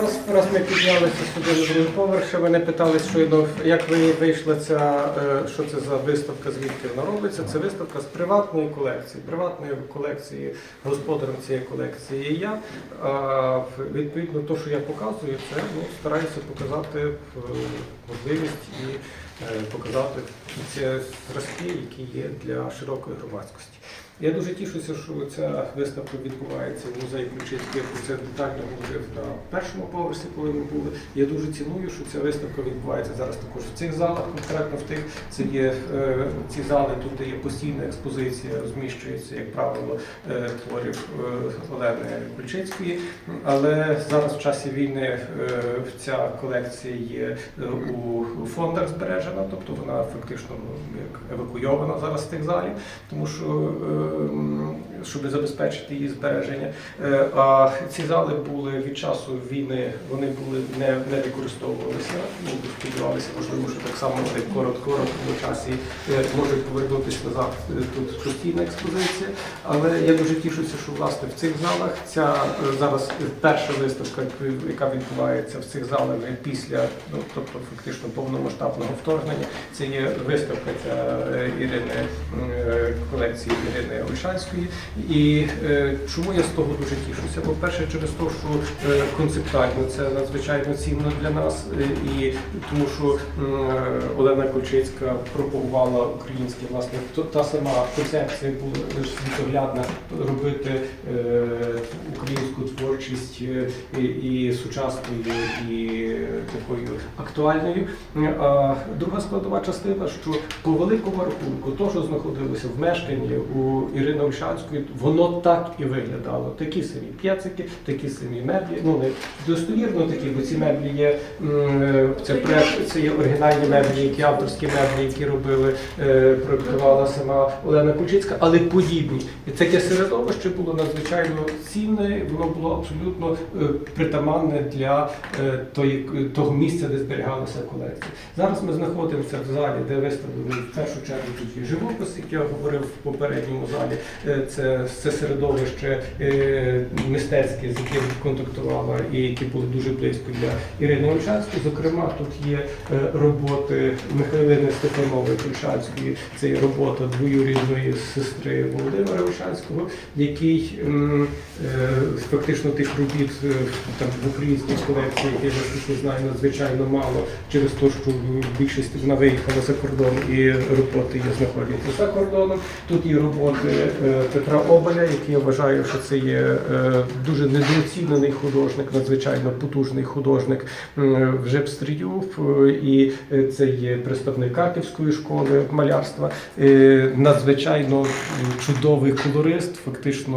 Зараз раз ми піднялися сюди на другий поверх, ще мене питали щойно, як ви вийшла ця, е, що це за виставка, звідки вона робиться. Це виставка з приватної колекції. Приватної колекції, господарем цієї колекції є я. А відповідно, то, що я показую, це ну, стараюся показати е, можливість і е, показати ці зразки, які є для широкої громадськості. Я дуже тішуся, що ця виставка відбувається в музеї про це детально говорив на першому поверсі, коли ми були. Я дуже ціную, що ця виставка відбувається зараз також в цих залах, конкретно в тих. Це є е, ці зали, тут є постійна експозиція, розміщується, як правило, е, творів е, Олени Ключицької. Але зараз в часі війни ця колекція є у фондах збережена, тобто вона фактично ну, як евакуйована зараз з тих залів, тому що I don't know. Щоб забезпечити її збереження. Е, А ці зали були від часу війни, вони були не, не використовувалися. Ну, сподівалися, можливо, що так само в короткому часі е, можуть повернутися назад. Е, Тут постійна експозиція. Але я дуже тішуся, що власне в цих залах ця зараз перша виставка, яка відбувається в цих залах після, ну тобто фактично повномасштабного вторгнення. Це є виставка ця Ірини колекції Ірини Ольшанської. І е, чому я з того дуже тішуся? По-перше, через те, що е, концептуально це надзвичайно цінно для нас, е, і тому що е, Олена Кольчицька пропагувала українське, власне, то- та сама концепція була світоглядна робити е, творчість е, і, сучасною, і такою актуальною. А друга складова частина, що по великому рахунку, то, що знаходилося в мешканні у Ірини Ольшанської, воно так і виглядало. Такі самі п'яцики, такі самі меблі. Ну не достовірно такі, бо ці меблі є це проект, це є оригінальні меблі, які авторські меблі, які робили, е, проектувала сама Олена Кульчицька, але подібні. І таке середовище було надзвичайно цінне, воно було абсолютно е, притаманне для е, того місця, де зберігалася колекція. Зараз ми знаходимося в залі, де виставлений в першу чергу тут є живопис, як я говорив в попередньому залі. Е, Це, це середовище е, мистецьке, з яким контактувала і які були дуже близько для Ірини Ольшанської. Зокрема, тут є е, роботи Михайлини Стефанової Ольшанської. Це є робота двоюрідної сестри Володимира Ольшанського, який е, фактично тих робіт е, там в українській колекції, я наскільки знаю, надзвичайно мало через те, що в більшості вона виїхала за кордон і роботи є знаходяться за кордоном. Тут є роботи е, Петра Оболя, який я вважаю, що це є е, дуже недооцінений художник, надзвичайно потужний художник в Жепстрію, е, і це є представник Карківської школи малярства, надзвичайно чудовий колорист, фактично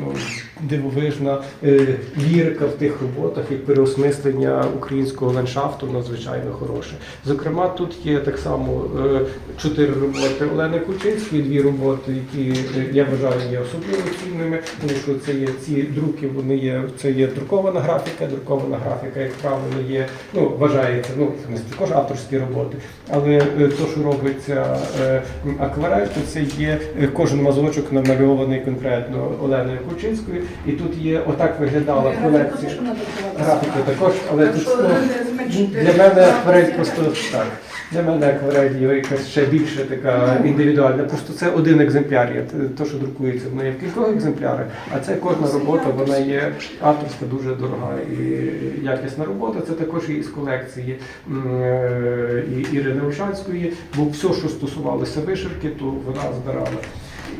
ну, дивовижна е, лірика в тих роботах і переосмислення українського ландшафту надзвичайно хороше. Зокрема, тут є так само е, чотири роботи Олени Кучинської, дві роботи, які е, я вважаю є особливо цінними, тому що це є ці друки, вони є це є друкована графіка. Друкована графіка, як правило, є ну вважається, ну це також авторські роботи, але то, що робиться акварель, то це є кожен мазочок намальований конкретно Оленою Кучинською, і тут є отак виглядала колекція. Графіка також, але тут ну, для мене акварель просто так. Для мене акварель є якась ще більше така індивідуальна. Просто це один екземпляр. То, що друкується, воно є в кількох екземплярах, а це кожна робота, вона є авторська, дуже дорога і якісна робота. Це також і з колекції е, і Ірини Ольшанської, бо все, що стосувалося вишивки, то вона збирала.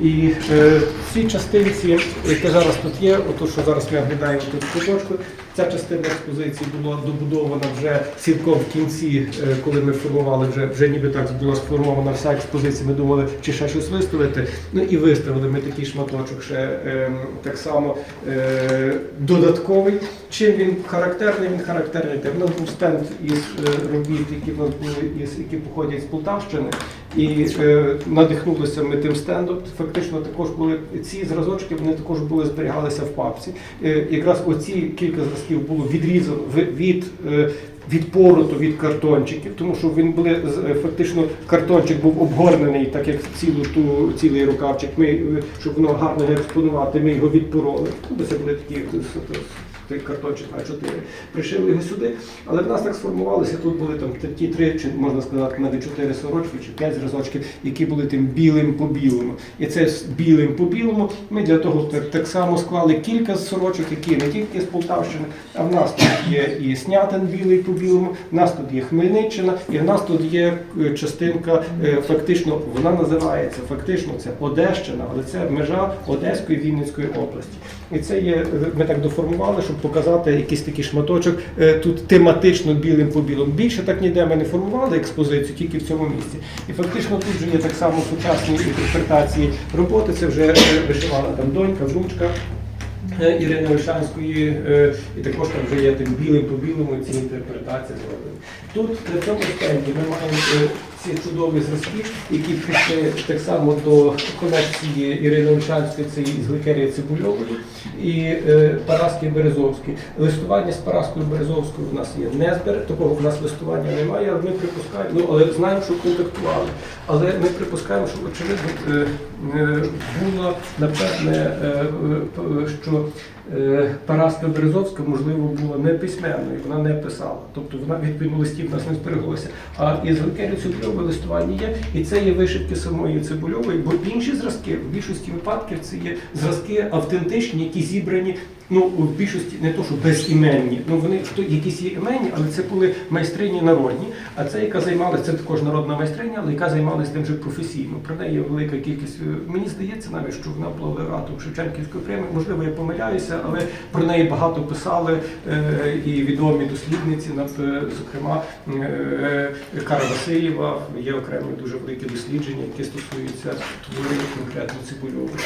І е, в цій частинці, яка зараз тут є, ото що зараз ми оглядаємо тут куточку, ця частина експозиції була добудована вже цілком в кінці, е, коли ми формували вже, вже ніби так була сформована вся експозиція. Ми думали, чи ще щось виставити. Ну і виставили ми такий шматочок ще е, так само е, додатковий. Чим він характерний? Він характерний. У нас був стенд із е, робіт, які які походять з Полтавщини. І е, надихнулися ми тим стендом. Фактично також були ці зразочки, вони також були зберігалися в папці. Е, якраз оці кілька зразків було відрізано від, е, від пороту від картончиків, тому що він були е, фактично картончик був обгорнений, так як цілу ту цілий рукавчик. Ми е, щоб воно гарно експонувати, ми його відпороли. Ну, Це були такі е, той картончик А4, пришили його сюди. Але в нас так сформувалося, тут були там ті три, чи можна сказати, навіть чотири сорочки чи п'ять зразочків, які були тим білим по білому. І це з білим по білому ми для того так, так само склали кілька сорочок, які не тільки з Полтавщини, а в нас тут є і Снятин білий по білому, в нас тут є Хмельниччина, і в нас тут є е, частинка, е, фактично, вона називається фактично це Одещина, але це межа Одеської Вінницької області. І це є, ми так доформували, щоб показати якийсь такий шматочок е, тут тематично білим по білому. Більше так ніде ми не формували експозицію, тільки в цьому місці. І фактично тут вже є так само сучасні інтерпретації роботи. Це вже е, вишивала там донька, внучка. е, Ірини Ольшанської, е, і також там вже є тим білим по білому ці інтерпретації зроблені. Тут на цьому стенді ми маємо е, ці чудові зразки, які пішли так само до колекції Ірини Ольшанської, це із Гликерії Цибульової і е, Параски Березовської. Листування з Параскою Березовською в нас є не збер, такого в нас листування немає, але ми припускаємо, ну але знаємо, що контактували. Але ми припускаємо, що очевидно е, е, було напевне, е, е, що Параска Березовська, можливо, була не письменною, вона не писала. Тобто вона відповідно листів нас не збереглося. А із Галкері Цибульової листування є, і це є вишивки самої Цибульової, бо інші зразки в більшості випадків це є зразки автентичні, які зібрані. Ну, в більшості не то, що безіменні, ну вони хто якісь є іменні, але це були майстрині народні. А це, яка займалася, це також народна майстриня, але яка займалася тим же професійно. Про неї є велика кількість. е, Мені здається, навіть що вона була лауреатом Шевченківської премії. Можливо, я помиляюся, але про неї багато писали е, і відомі дослідниці, над, е, зокрема Кара Васильєва. Є окремі дуже великі дослідження, які стосуються творів конкретно Цибульової.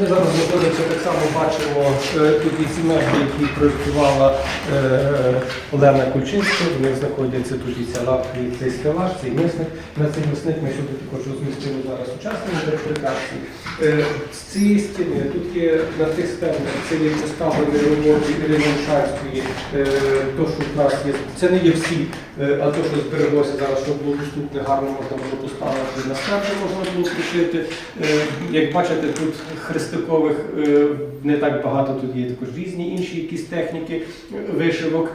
Ми зараз знаходимося так само бачимо е, тут і ці меблі, які проєктувала е, Олена Кульчинська. В них знаходяться тут і ця лавка, і цей стелаж, цей мисник. На цей мисник ми сюди також розмістили зараз сучасні інтерпретації. Е, з цієї стіни тут є на тих стенах, це є поставлені роботи Ірини Ушанської, е, то, що в нас є. Це не є всі, а то, що збереглося зараз, щоб було доступне, гарно можна було поставити на серце, можна було включити. Е, Як бачите, тут хрестикових е, не так багато, тут є також різні інші якісь техніки е, вишивок.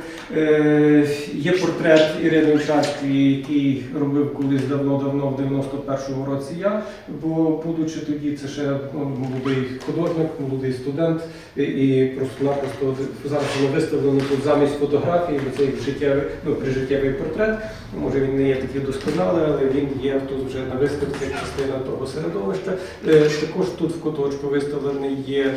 Є портрет Ірини Ольшанської, який робив колись давно-давно, в 91-му році я, бо будучи тоді, це ще ну, молодий художник, молодий студент, і, просто-напросто зараз воно виставлено тут замість фотографії, бо цей життєвий, ну, прижиттєвий портрет. Може він не є такий досконалий, але він є тут вже на виставці частина того середовища. Е, Також тут в куточку виставлений є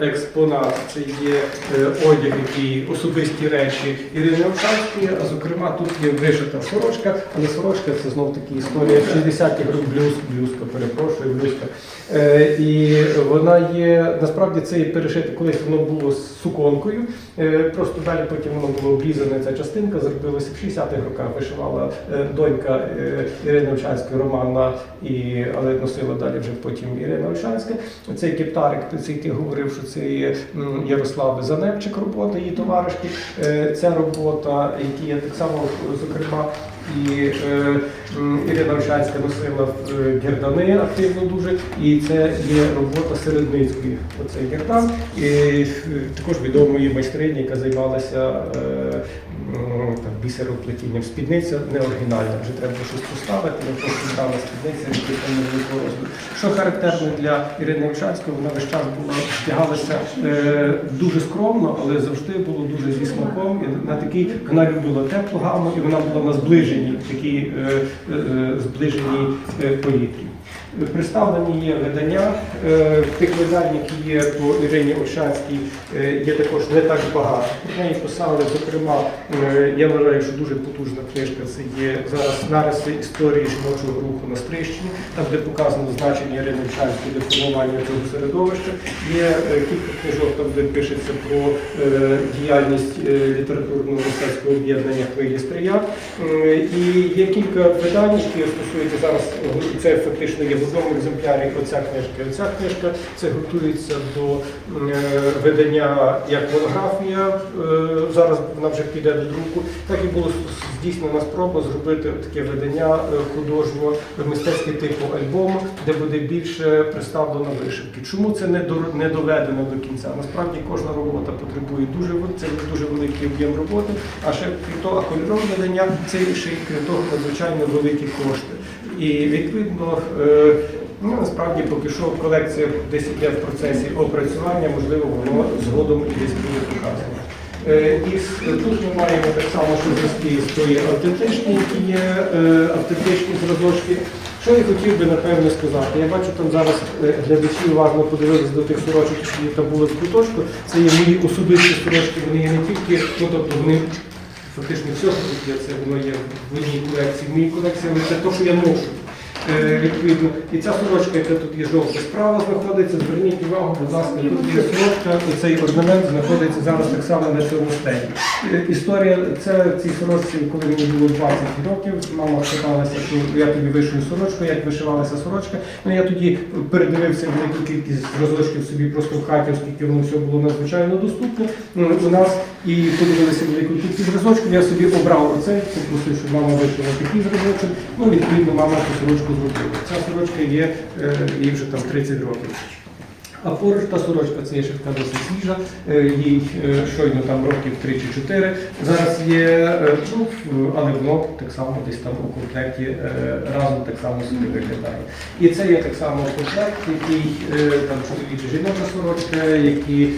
експонат, це є е, одяг, який особисті речі Ірини Овчанської, а зокрема тут є вишита сорочка, але сорочка це знов таки історія 60-х років. Блюз, блюзка, перепрошую, блюзка. Е, І вона є, насправді це є перешите, колись воно було з суконкою, е, просто далі потім воно було обрізане, ця частинка, зробилася в 60-х роках, вишивала е, донька е, Ірини Овчанської, Романа, і, але носила далі вже потім Ірина Ольшанська. Цей кептарик, цей, який говорив, що це є Ярослав Заневчик робота, її товаришки. Е, Ця робота, які я так само, зокрема, і е, Ірина Ольшанська носила гердани активно дуже, і це є робота Середницької. Оцей гердан. І також відомої майстрині, яка займалася м, там, бісероплетінням. Спідниця не оригінальна, вже треба щось поставити, але просто дана спідниця невеликого розміру. Що характерно для Ірини Ольшанської, вона весь час була вдягалася е, дуже скромно, але завжди було дуже зі смаком. І на такій вона любила теплу гаму, і вона була на зближеній, такій е, е, зближеній е, повітрі. Представлені є видання. Е, Тих видань, які є по Ірині Ольшанській, е, є також не так багато. Про неї писали, зокрема, е, я вважаю, що дуже потужна книжка. Це є зараз нариси історії жіночого руху на Стрищині, там де показано значення Ірини Ольшанської для формування цього середовища. Є кілька книжок, там де пишеться про діяльність літературного мистецького об'єднання хвилі стрия. І є кілька видань, які стосуються зараз. Це фактично є в одному екземплярі оця книжка. Оця книжка це готується до е, видання як монографія. е, Зараз вона вже піде до друку. Так і було здійснена спроба зробити таке видання е, художнього мистецьке типу альбому, де буде більше представлено вишивки. Чому це не до- не доведено до кінця? Насправді кожна робота потребує дуже це дуже великий об'єм роботи. А ще крім того, кольорове видання це ще й крім того надзвичайно великі кошти. І відповідно. е, Ну, насправді поки що колекція десь іде в процесі опрацювання, можливо, воно згодом і десь буде показано. Е, І тут ми маємо так само, що зразки свої автентичні, які є е, автентичні зразочки. Що я хотів би напевно сказати? Я бачу там зараз глядачі уважно подивилися до тих сорочок, які там були в куточку. Це є мої особисті сорочки, вони є не тільки, ну тобто вони фактично все, що тут є, це воно є в одній колекції. В моїй колекції, але це те, що я ношу. Е, Відповідно, і ця сорочка, яка тут є жовта справа, знаходиться. Зверніть увагу, будь ласка, тут є сорочка, цей орнамент знаходиться зараз так само на цьому стені. Е, Історія це в цій сорочці, коли мені було 20 років. Мама питалася, що я тобі вишию сорочку, як вишивалася сорочка. Ну я тоді передивився велику кількість зразочків собі просто в хаті, оскільки воно все було надзвичайно доступне у нас. І подивилися велику кількість зразочків. Я собі обрав оцей, це просто, що мама вишила такий зразочок. Ну, відповідно, мама цю сорочку зробила. Ця сорочка є, е, їй вже там 30 років. А поруч та сорочка це ще така досить свіжа, е, їй е, щойно там років 3 чи 4. Зараз є, е, ну, але воно так само десь там у комплекті разом так само собі виглядає. І це є так само комплект, який там чоловіча жіноча сорочка, які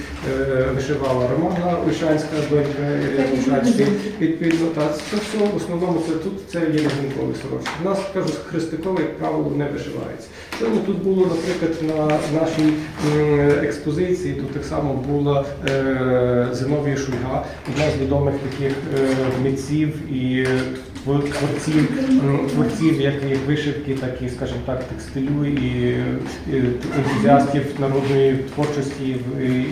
вишивала Романа Ольшанська, донька Ольшанської. Відповідно, та це все в основному це тут це є різникові сорочки. У нас кажуть, хрестикове, як правило, не вишивається. Сьогодні тут було, наприклад, на нашій експозиції, тут так само була е, Зиновія Шульга, одна з відомих таких е, митців і творців, творців як, як вишивки, так і, скажімо так, текстилю і, ентузіастів народної творчості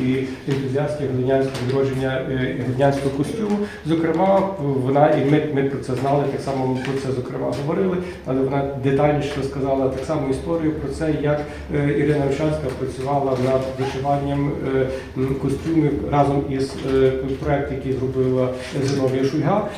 і, ентузіастів глинянського відродження е, глинянського костюму. Зокрема, вона і ми, ми про це знали, так само ми про це зокрема говорили, але вона детальніше розказала так само історію про це, як е, Ірина Ольшанська працювала над вишиванням е, костюмів разом із проект, який зробила Зиновія Шульга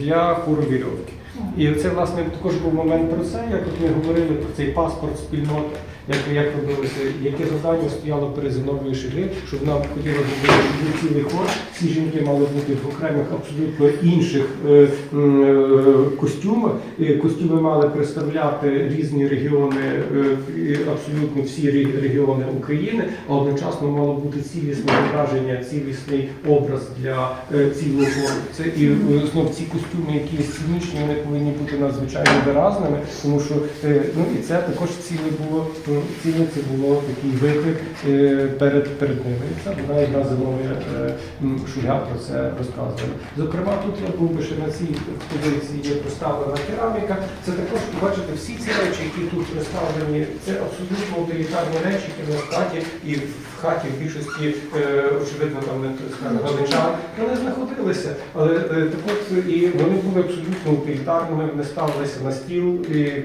для хору вірьовки. І це власне також був момент про це, як от ми говорили про цей паспорт спільнот, як, як робилося, яке завдання стояло перед Зиновією Шульги, щоб вона хотіла зробити цілий хор. Всі жінки мали бути в окремих абсолютно інших е, е, костюмах. Костюми мали представляти різні регіони, е, абсолютно всі регіони України, а одночасно мало бути цілісне зображення, цілісний образ для е, цілого хору. Це і е, знов ці костюми, які сценічні, вони повинні бути надзвичайно виразними, тому що е, ну і це також ціле було м, ціле це було такий виклик е, перед перед ними. Це вона одна зимові Шуля про це розказувала. Зокрема, тут я був би ще на цій експозиції є представлена кераміка. Це також бачите, всі ці речі, які тут представлені, це абсолютно утилітарні речі, які на хаті і в хаті в більшості, е, очевидно, там не скажімо, вони знаходилися. Але е, так от і вони були абсолютно утилітарними, вони ставилися на стіл,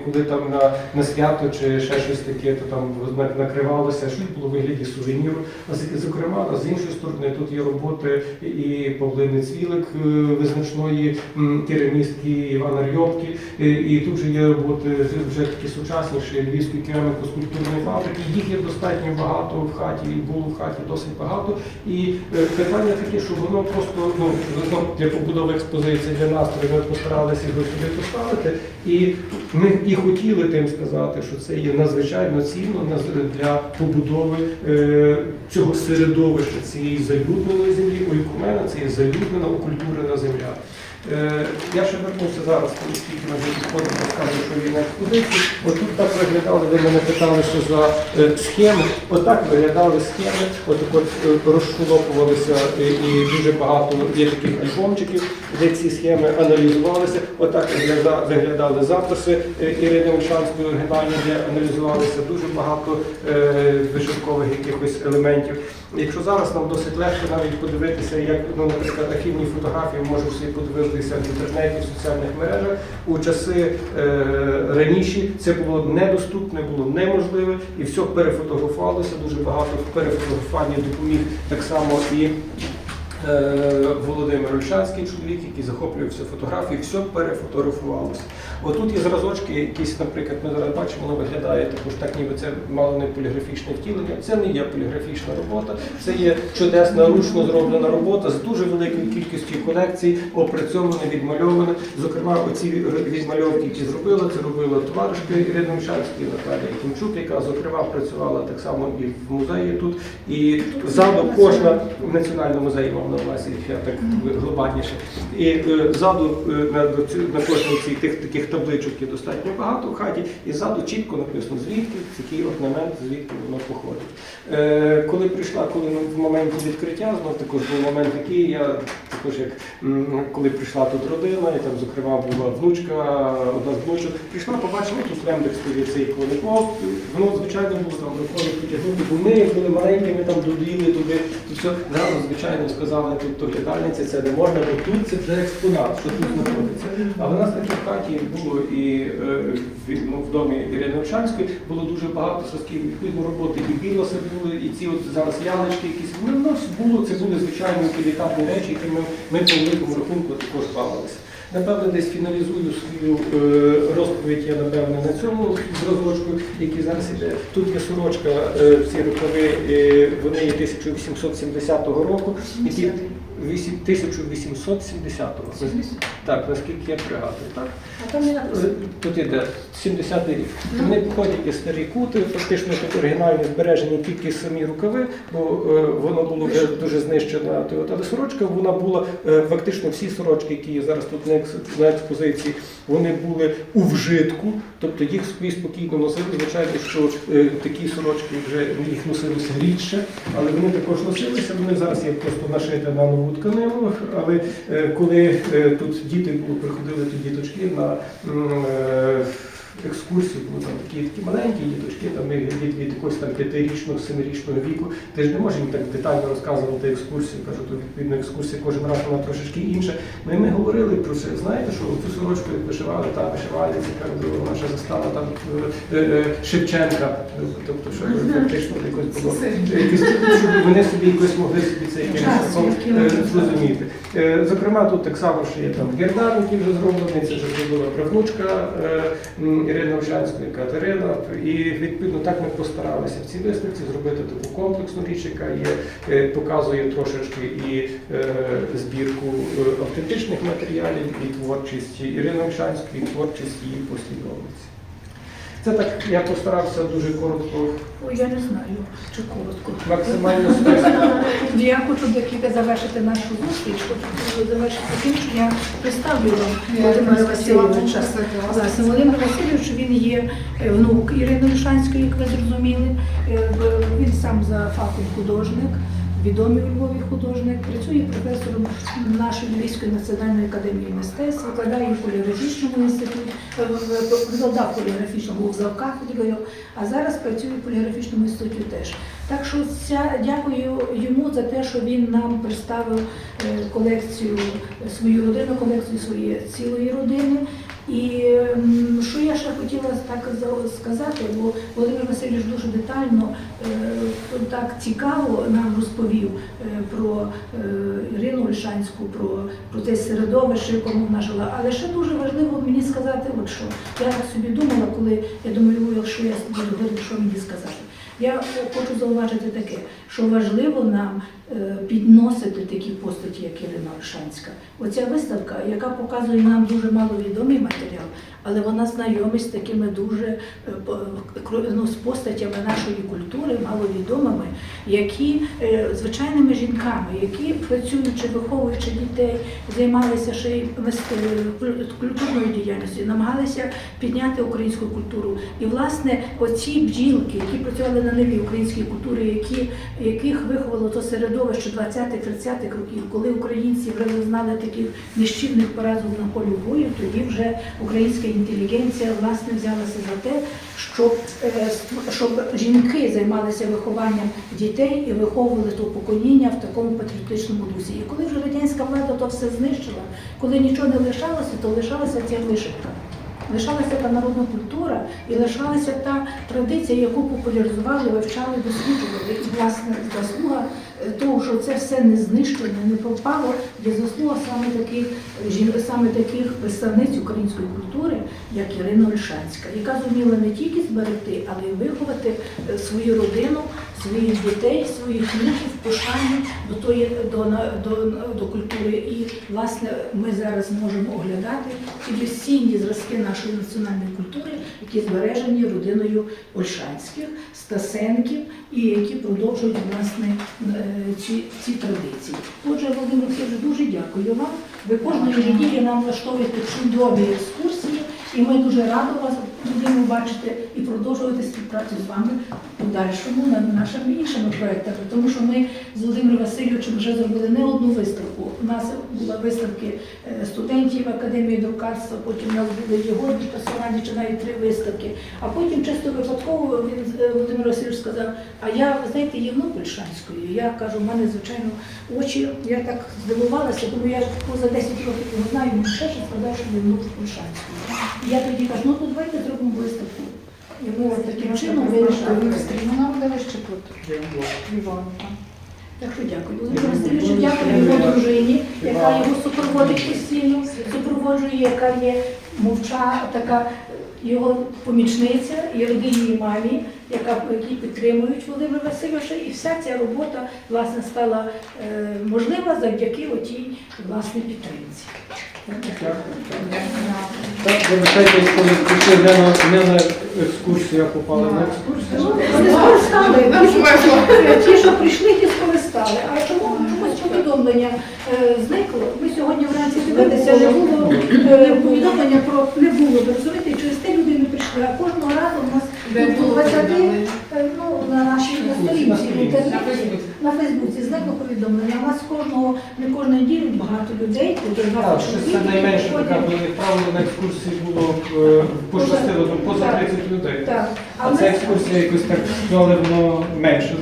коли там на, на свято чи ще щось таке, то там накривалося, щось було в вигляді сувеніру. А з- зокрема, іншої сторони, тут є роботи і Павлини Цвілик, е, визначної керамістки Івана Рйобки, і, і тут же є роботи вже такі сучасніші Львівської кераміко-скульптурної фабрики. Їх є достатньо багато в хаті, і було в хаті досить багато. І е, питання таке, що воно просто ну, для побудови експозиції для настрою ми постаралися його сюди поставити. І ми і хотіли тим сказати, що це є надзвичайно цінно для побудови е, цього середовища цієї залюдненої землі. Ойкумена це є залюднена, окультурена земля. Е, Я ще вернуся зараз, оскільки ми вже підходимо, розказую, що на експозиції. От тут так виглядали, ви мене питали, за е, схеми. Отак виглядали схеми, от е, розшулопувалися і, дуже багато є таких альбомчиків, де ці схеми аналізувалися. Отак вигляда- виглядали записи Ірини Ольшанської оригінальні, де аналізувалися дуже багато е, вишивкових якихось елементів. Якщо зараз нам досить легко навіть подивитися, як, ну, наприклад, архівні фотографії, може всі вивозилися в інтернеті, в соціальних мережах. У часи е, раніше це було недоступне, було неможливе, і все перефотографувалося. Дуже багато в перефотографуванні допоміг так само і. Е, Володимир Ольшанський чоловік, який захоплювався фотографією, все перефотографувалося. Отут є зразочки, якісь, наприклад, ми зараз бачимо, воно виглядає також так, ніби це мало не поліграфічне втілення. Це не є поліграфічна робота, це є чудесна ручно зроблена робота з дуже великою кількістю колекцій, опрацьоване, відмальоване. Зокрема, оці відмальовки, які зробила, це робила товаришка Ірина Мішанська і Наталія Кімчук, яка зокрема працювала так само і в музеї тут. І ззаду кожна в національному музеї мав на так глобальніше. І е, ззаду е, на, кожній цій тих таких табличок є достатньо багато в хаті, і ззаду чітко написано, звідки такий орнамент, звідки воно походить. Е, коли прийшла, коли в моменті відкриття, знов також був момент такий, я також як коли прийшла тут родина, і там, зокрема, була внучка, одна з внучок, прийшла, побачила, тут Лембек стоїть цей ікоников, воно, звичайно, було там рукою потягнути, бо ми були маленькими, там доділи туди, то все, зразу, звичайно, сказали, тут доглядальниця, це не можна, бо тут це вже експонат, що тут знаходиться. Але в нас такі в хаті було і е, в, ну, в домі Ірини було дуже багато сосків відповідно роботи, і білоси були, і ці от зараз ялички якісь. Ну, у нас було, це були звичайні утилітарні речі, які ми, ми по великому рахунку також бавилися. Напевно, десь фіналізую свою е, розповідь я, напевно, на цьому зразочку, який зараз іде. Тут є сорочка, е, ці рукави, е, вони є 1870 року. 1870 року. Так, наскільки я пригадую, так? А там не написано. Тут іде 70-й рік. Вони походять із старі кути, фактично тут оригінальні збережені тільки самі рукави, бо е, воно було вже дуже знищено. От, Але сорочка вона була е, фактично всі сорочки, які є зараз тут на екс- на експозиції, вони були у вжитку, тобто їх собі спокійно носили. Звичайно, що е, такі сорочки вже їх носилося рідше, але вони також носилися. Вони зараз є просто нашити на нову тканину. Але е, коли е, тут діти приходили тут діточки на м, е, екскурсію, були там такі такі маленькі діточки, там від, від, від якогось там п'ятирічного, семирічного віку. Ти ж не можеш їм так детально розказувати екскурсію. Кажу, то відповідно екскурсія кожен раз вона трошечки інша. Ну і ми говорили про це. Знаєте, що цю сорочку вишивали, та вишивальниця, робила наша застава там е, е, Шевченка. Тобто, що фактично якось було щоб вони собі якось могли собі це якимось е, зрозуміти. Зокрема, тут так само ще є там гердан, який вже зроблений, це вже зробила правнучка Ірина Овчанської, Катерина. І відповідно так ми постаралися в цій виставці зробити таку комплексну річ, яка є, е, показує трошечки і е, збірку е, автентичних матеріалів, і творчість Ірини Овчанської, і творчість її послідовниці. Це так я постарався дуже коротко, Ой, я не знаю, чи коротко. максимально. Я хочу декілька завершити нашу зустріч. Хочу завершити тим, що я представлю вам Володимира Васильовича. Володимир Васильович він є е, внук Ірини Лишанської, як ви зрозуміли. Е, Він сам за фахом художник, відомий у Львові художник, працює професором нашої Львівської національної академії мистецтв, викладає в поліграфічному інституті, е, викладав поліграфічному, був за кафедрою, а зараз працює в поліграфічному інституті теж. Так що ця, дякую йому за те, що він нам представив е, колекцію, е, свою родину, колекцію своєї цілої родини. І що я ще хотіла так за- сказати, бо Володимир Васильович дуже детально е, так цікаво нам розповів е, про е, Ірину Ольшанську, про, про те середовище, в якому вона жила. Але ще дуже важливо мені сказати, от що я так собі думала, коли я думаю, «Ой, якщо я буду говорити, що мені сказати. Я хочу зауважити таке, що важливо нам е, підносити такі постаті, як Ірина Ольшанська. Оця виставка, яка показує нам дуже маловідомий матеріал, але вона знайомить з такими дуже е, ну, з постатями нашої культури, маловідомими, які е, звичайними жінками, які працюючи, виховуючи дітей, займалися ще й е, культурною діяльністю, намагалися підняти українську культуру. І власне оці бджілки, які працювали на ниві української культури, які, яких виховало то середовище 20-30-х років, коли українці вже зазнали таких нищівних поразок на полі бою, тоді вже українська інтелігенція власне взялася за те, щоб, е, щоб жінки займалися вихованням дітей і виховували то покоління в такому патріотичному дусі. І коли вже радянська влада то все знищила, коли нічого не лишалося, то лишалася ця вишивка. Лишалася та народна культура і лишалася та традиція, яку популяризували, вивчали, досліджували. І власне заслуга е, того, що це все не знищено, не пропало, є заслуга саме таких саме таких представниць української культури, як Ірина Ольшанська, яка зуміла не тільки зберегти, але й виховати е, свою родину, своїх дітей, своїх внуків в пошані до тої до, до, до культури. І власне ми зараз можемо оглядати ті безцінні зразки нашої національної культури, які збережені родиною Ольшанських, Стасенків і які продовжують власне е, ці, ці традиції. Отже, Володимир Олексійович, дуже дякую вам. Ви кожної неділі нам влаштовуєте чудові екскурсії, і ми дуже радо вас будемо бачити і продовжувати співпрацю з вами в подальшому над нашими іншими проектами. Тому що ми з Володимиром Васильовичем вже зробили не одну виставку. У нас були виставки е, студентів Академії друкарства, потім у нас були його персональні чи навіть три виставки. А потім чисто випадково він е, Володимир Васильович сказав, а я, ви знаєте, є внук Польшанської. Я кажу, в мене, звичайно, очі, я так здивувалася, тому я поза 10 років його знаю, він ще сказав, що. І я тоді кажу, ну то давайте зробимо виставку. І ми от таким чином вирішили. Вона буде ще тут. Львова. Так що дякую. Володимир Васильовичу, дякую його дружині, яка його супроводить постійно, супроводжує, яка є мовча, така його помічниця, і родині її мамі, яка які підтримують Володимира Васильовича. І вся ця робота власне стала е, можлива завдяки отій власне підтримці. Так, якщо ви не на, не на екскурсію, а попали на екскурсію. Вони сповістали, ті, що- прийшли, ті сповістали. А чому чомусь повідомлення е, зникло? Ми сьогодні вранці дивилися, не було е, повідомлення про не було. Розумієте, через те люди не прийшли. А кожного разу у нас було 20, е, ну, на нашій на сторінці в інтернеті. На Фейсбуці. Зникло повідомлення. У нас кожного, не кожної неділі багато людей, Так, 20 щось це найменше така, правило на екскурсії було пощастило, ну, поза Так. 30 людей. Так. А ця екскурсія якось так але воно менше.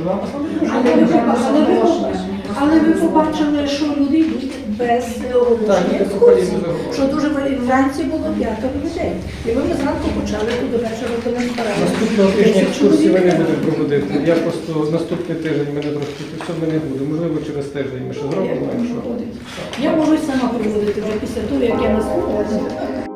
Але ви, але, ви, побачили, що люди йдуть без оголошення екскурсії, що дуже вра- вранці було п'ятеро людей. І ми зранку почали до вечора, збиралися. Наступного тижня екскурсії ми не будемо проводити. Я просто наступний тиждень мене трошки все ми не буде. Можливо, через тиждень ми ще зробимо. Я можу сама проводити вже після того, як я наступила.